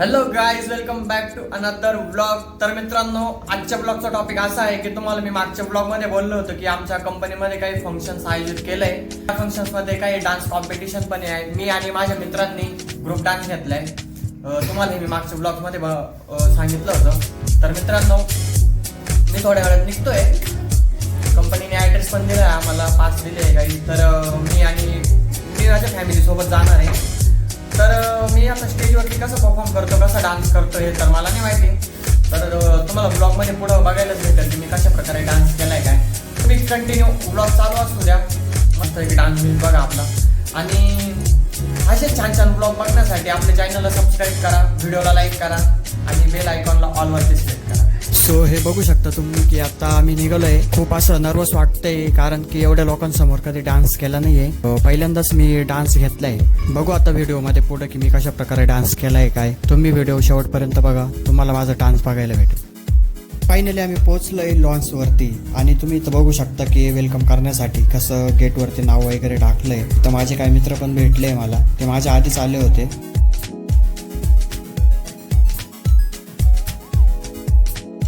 Hello guys welcome back to another blog तर मित्रांनो आजच्या ब्लॉगचा टॉपिक असा आहे की तुम्हाला मी मागच्या ब्लॉगमध्ये बोललो होतो की आमच्या कंपनीमध्ये काही फंक्शन्स आयोजित केलंय. त्या फंक्शन्समध्ये काही डान्स कॉम्पिटिशन पण आहे. मी आणि माझ्या मित्रांनी ग्रुप डान्स घेतलाय. तुम्हाला हे मी मागच्या ब्लॉगमध्ये ब- सांगितलं होतं. तर मित्रांनो मी थोड्या वेळात निघतोय. कंपनीने ॲड्रेस पण दिलाय आम्हाला पास दिले आहे काही. तर मी आणि मी माझ्या फॅमिलीसोबत जाणार आहे. तर मी आता स्टेजवरती कसं परफॉर्म करतो कसा डान्स करतो हे तर मला नाही माहिती. तर तुम्हाला ब्लॉगमध्ये पुढं बघायलाच भेटेल की मी कशा प्रकारे डान्स केलाय काय. तुम्ही कंटिन्यू ब्लॉग चालू असू द्या. मस्त एक डान्स बिन्स बघा आपला. आणि असे छान छान ब्लॉग बघण्यासाठी आपल्या चॅनलला सबस्क्राईब करा व्हिडिओला लाईक करा आणि बेल आयकॉनला ऑलवर दिसले. सो हे बघू शकता तुम्ही की आता आम्ही निघालोय. खूप असं नर्वस वाटतंय कारण की एवढ्या लोकांसमोर कधी डान्स केला नाहीये. पहिल्यांदाच मी डान्स घेतलाय. बघू आता व्हिडिओमध्ये पुढे की मी कशा प्रकारे डान्स केलाय काय. तुम्ही व्हिडिओ शेवटपर्यंत बघा. तुम्हाला माझा डान्स बघायला भेटेल. फायनली आम्ही पोहोचलोय लॉन्च वरती. आणि तुम्ही इथं बघू शकता की वेलकम करण्यासाठी कसं गेट वरती नाव वगैरे टाकलंय. तर माझे काही मित्र पण भेटले मला. ते माझ्या आधीच आले होते.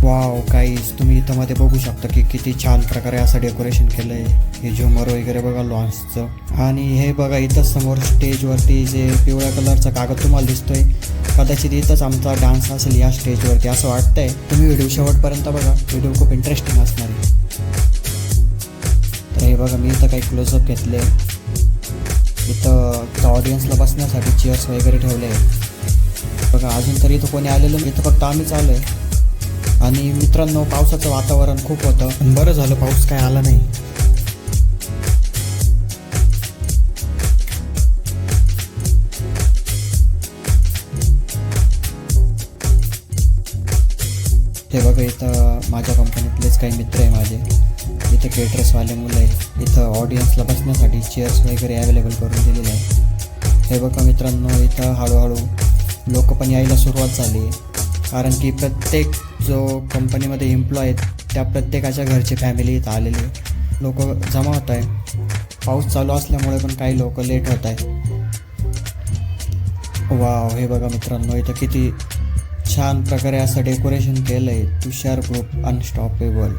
वाव काहीच तुम्ही इथं मध्ये बघू शकता की किती छान प्रकारे असं डेकोरेशन केलंय. हे झुमर वगैरे बघा लॉन्सचं. आणि हे बघा इथं समोर स्टेजवरती जे पिवळ्या कलरचा कागद तुम्हाला दिसतोय कदाचित इथंच आमचा डान्स असेल या स्टेजवरती असं वाटतंय. तुम्ही व्हिडिओ शेवटपर्यंत बघा व्हिडिओ खूप इंटरेस्टिंग असणार आहे. तर हे बघा मी इथं काही क्लोजअप घेतले इथं ऑडियन्सला बसण्यासाठी चेअर्स वगैरे ठेवले बघा अजून तरी इथं कोणी आलेलं नाही. इथं फक्त आम्हीच आहे आणि मित्रांनो पावसाचं वातावरण खूप होतं पण बरं झालं पाऊस काय आला नाही. हे बघा इथं माझ्या कंपनीतलेच काही मित्र आहे माझे. इथं केटरसवाले मुलं आहे इथं ऑडियन्सला बसण्यासाठी चेअर्स वगैरे अवेलेबल करून दिलेले आहे हे बघा मित्रांनो इथं हळूहळू लोक पण यायला सुरुवात झाली आहे. कारण की प्रत्येक जो कंपनीमध्ये एम्प्लॉय आहेत त्या प्रत्येकाच्या घरची फॅमिली इथं आलेली लोक जमा होत आहे पाऊस चालू असल्यामुळे पण काही लोक लेट होत आहे वाव हे बघा मित्रांनो इथं किती छान प्रकारे असं डेकोरेशन केलं आहे तुषार ग्रुप अनस्टॉपेबल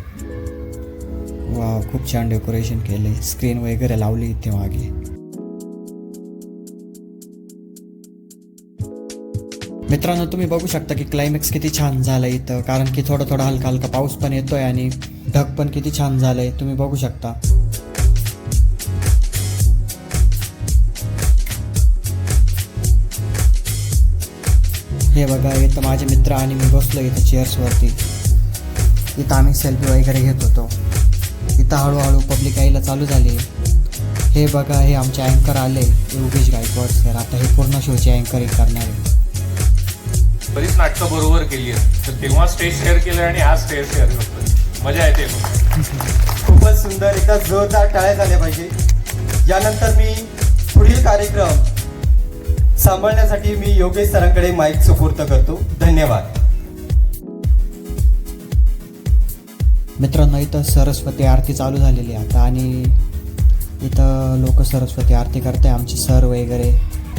वाव खूप छान डेकोरेशन केलं आहे स्क्रीन वगैरे लावली इथे मागे. मित्रांनो तुम्ही बघू शकता की क्लायमॅक्स किती छान झालं इथं कारण की थोडं थोडं हलका हलका पाऊस पण येतोय आणि ढग पण किती छान झालंय. तुम्ही बघू शकता. हे बघा इथं माझे मित्र आणि मी बसलो इथं चेअर्सवरती इथं आम्ही सेल्फी वगैरे घेत होतो. इथं हळूहळू पब्लिक यायला चालू झाली. हे बघा हे आमचे अँकर आले योगेश गायकवाड सर. आता हे पूर्ण शोचे अँकरिंग करणार आहे. बरीच नाटकं बरोबर केली आहेत. तर तेव्हा स्टेज शेअर केलं आणि आज स्टेज शेअर करतोय. मजा येते. खूपच सुंदर एकदा जोरदार टाळ्या झाल्या पाहिजे. यानंतर मी पुढील कार्यक्रम सांभाळण्यासाठी मी योगेश सरांकडे माईक सुपूर्त करतो. धन्यवाद. मित्रांनो इथं सरस्वती आरती चालू झालेली आहे आता आणि इथं लोक सरस्वती आरती करते आमचे सर वगैरे.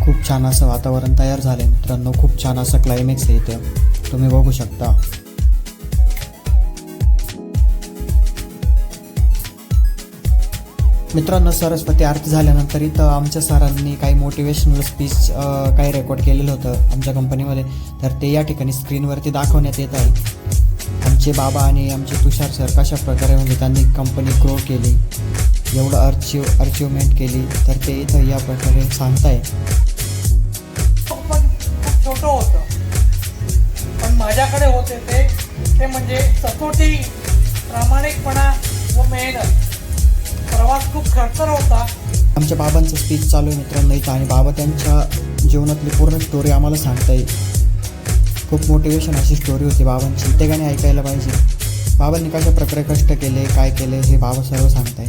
खूप छान असं वातावरण तयार झालं मित्रांनो. खूप छान असं क्लायमॅक्स आहे इथं. तुम्ही बघू शकता. मित्रांनो सरस्वती आरती झाल्यानंतर इथं आमच्या सरांनी काही मोटिवेशनल स्पीच काही रेकॉर्ड केलेलं होतं आमच्या कंपनीमध्ये तर ते या ठिकाणी स्क्रीनवरती दाखवण्यात येत आहे. आमचे बाबा आणि आमचे तुषार सर कशा प्रकारे म्हणजे त्यांनी कंपनी ग्रो केली एवढं अर्चिव अचिव्हमेंट केली. तर ते इथं या प्रकारे सांगताय. छोटं होतं. पण माझ्याकडे होते ते. ते म्हणजे सतोटी प्रामाणिकपणा व मेहनत. प्रवास खूप खर्चर होता. आमच्या बाबांचं स्पीच चालू आहे मित्रांनो इथं आणि बाबा त्यांच्या जीवनातली पूर्ण स्टोरी आम्हाला सांगता येईल खूप मोटिवेशन अशी स्टोरी होती बाबांची. ते गाणी ऐकायला पाहिजे. बाबांनी कशा प्रकारे कष्ट केले काय केले हे बाबा सर्व सांगताय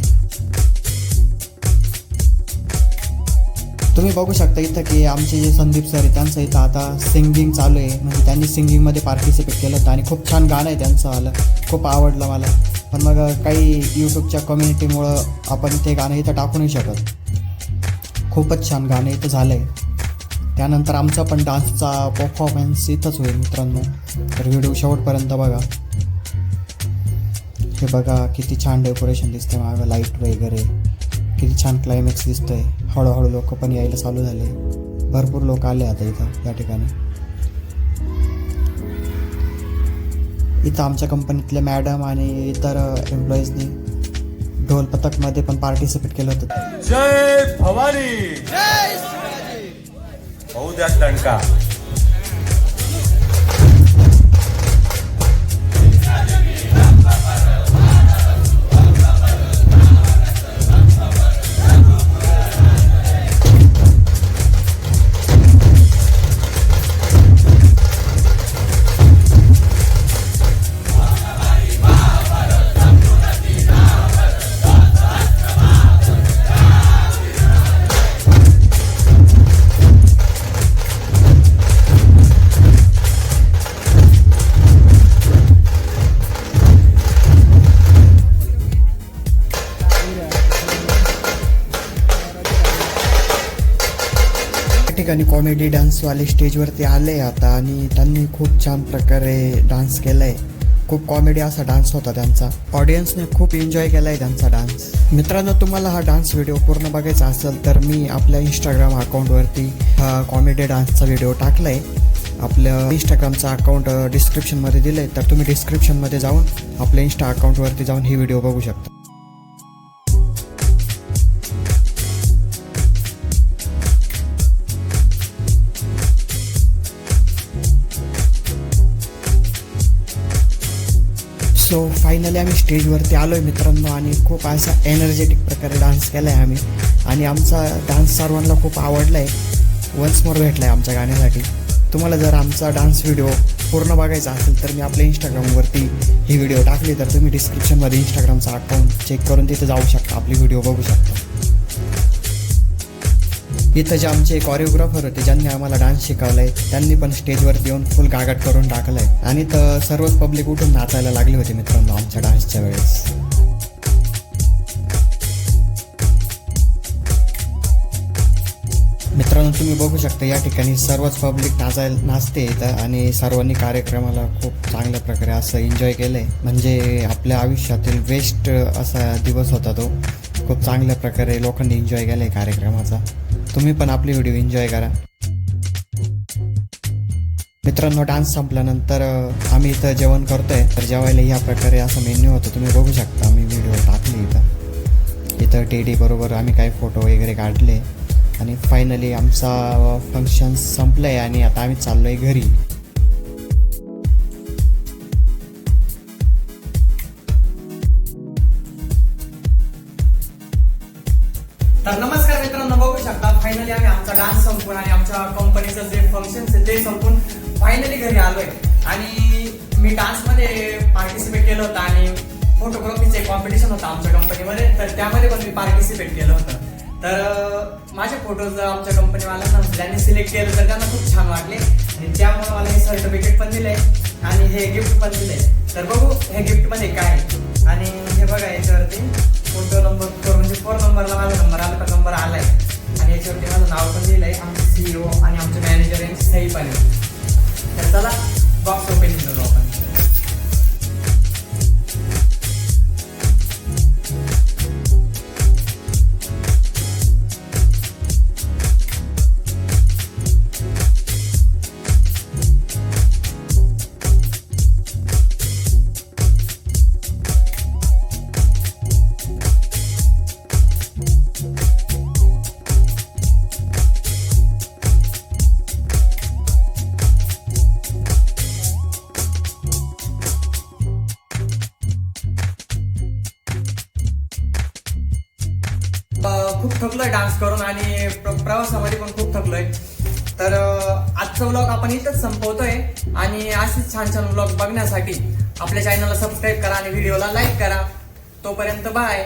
तुम्ही बघू शकता इथं की आमचे जे संदीप सर आहे त्यांचं इथं आता सिंगिंग चालू आहे. म्हणजे त्यांनी सिंगिंगमध्ये पार्टिसिपेट केलं होतं आणि खूप छान गाणं आहे त्यांचं आलं. खूप आवडलं मला. पण मग काही यूट्यूबच्या कम्युनिटीमुळं आपण ते गाणं इथं टाकू नाही शकत. खूपच छान गाणं इथं झालं आहे त्यानंतर आमचा पण डान्सचा परफॉर्मन्स इथंच होईल मित्रांनो. तर व्हिडिओ शेवटपर्यंत बघा. हे बघा किती छान डेकोरेशन दिसते मागं लाइट वगैरे. किती छान क्लायमॅक्स दिसतंय. हळूहळू लोक पण यायला चालू झाले. भरपूर लोक आले आता इथं या ठिकाणी. इथं आमच्या कंपनीतले मॅडम आणि इतर एम्प्लॉईजनी ढोल पथकमध्ये पण पार्टिसिपेट केलं होतं. जय भवानी! होऊ द्या ठिकाणी कॉमेडी डान्सवाले स्टेजवरती आले आता आणि त्यांनी खूप छान प्रकारे डान्स केलाय. खूप कॉमेडी असा डान्स होता त्यांचा. ऑडियन्सने खूप एन्जॉय केलाय त्यांचा डान्स मित्रांनो तुम्हाला हा डान्स व्हिडिओ पूर्ण बघायचा असेल तर मी आपल्या इंस्टाग्राम अकाउंटवरती हा कॉमेडी डान्सचा व्हिडिओ टाकलाय. आपलं इंस्टाग्रामचा अकाउंट डिस्क्रिप्शनमध्ये दिलं आहे तर तुम्ही डिस्क्रिप्शनमध्ये जाऊन आपल्या इंस्टा अकाउंटवरती जाऊन ही व्हिडिओ बघू शकता. सो फायनली आम्ही स्टेजवरती आलो आहे मित्रांनो आणि खूप असा एनर्जेटिक प्रकारे डान्स केला आहे आम्ही. आणि आमचा डान्स सर्वांना खूप आवडला आहे वन्स मोर भेटला आहे आमच्या गाण्यासाठी. तुम्हाला जर आमचा डान्स व्हिडिओ पूर्ण बघायचा असेल तर मी आपल्या इंस्टाग्रामवरती ही व्हिडिओ टाकली. तर तुम्ही डिस्क्रिप्शनमध्ये इंस्टाग्रामचा अकाउंट चेक करून तिथे जाऊ शकता. आपली व्हिडिओ बघू शकता. इथं जे आमचे कोरिओग्राफर होते ज्यांनी आम्हाला डान्स शिकवलाय त्यांनी पण स्टेजवर येऊन फुल गागाट करून टाकलाय. आणि तर सर्वच पब्लिक उठून नाचायला लागले होते मित्रांनो आमच्या डान्सच्या वेळेस. मित्रांनो तुम्ही बघू शकता या ठिकाणी सर्वच पब्लिक नाचायला नाचते इथं आणि सर्वांनी कार्यक्रमाला खूप चांगल्या प्रकारे असं एन्जॉय केलं आहे म्हणजे आपल्या आयुष्यातील बेस्ट असा दिवस होता तो. खूप चांगल्या प्रकारे लोकांनी एन्जॉय केला आहे कार्यक्रमाचा. तुम्ही पण आपली व्हिडिओ एन्जॉय करा. मित्रांनो डान्स संपल्यानंतर आम्ही इथं जेवण करतोय. तर जेवायला या प्रकारे असं मेन्यू होतं. तुम्ही बघू शकता आम्ही व्हिडिओ टाकले इथं. इथं टेडी बरोबर आम्ही काही फोटो वगैरे काढले. आणि फायनली आमचा फंक्शन आहे आणि आता आम्ही चाललो आहे घरी. तर नमस्कार मित्रांनो बघू शकता फायनली आम्ही आमचा डान्स संपून आणि आमच्या कंपनीचं जे फंक्शन ते संपून फायनली घरी आलोय. आणि मी डान्समध्ये पार्टिसिपेट केलं होतं आणि फोटोग्राफीचे कॉम्पिटिशन होतं आमच्या कंपनीमध्ये तर त्यामध्ये पण मी पार्टिसिपेट केलं होतं. तर माझे फोटोज आमच्या कंपनीवाल्यांना ज्यांनी सिलेक्ट केलं तर त्यांना खूप छान वाटले. आणि त्यामुळे मला हे सर्टिफिकेट पण दिले आणि हे गिफ्ट पण दिले तर बघू हे गिफ्टमध्ये काय आहे. आणि हे बघा याच्यावरती. फोटो नंबर फोर म्हणजे फोर नंबरला माझा नंबर आला तर नंबर आलाय. आणि याच्यावरती माझं नाव पण लिहिलं आहे आमचं सीईओ आणि आमचे मॅनेजर यांची सही पण आहे तर चला बॉक्स ओपन करू आपण. खूप थकलोय डान्स करून आणि प्रवासामध्ये पण खूप थकलोय. तर आजचा व्लॉग आपण इथंच संपवतोय. आणि असेच छान छान व्लॉग बघण्यासाठी आपल्या चॅनलला सबस्क्राईब करा आणि व्हिडिओला लाईक करा. तोपर्यंत बाय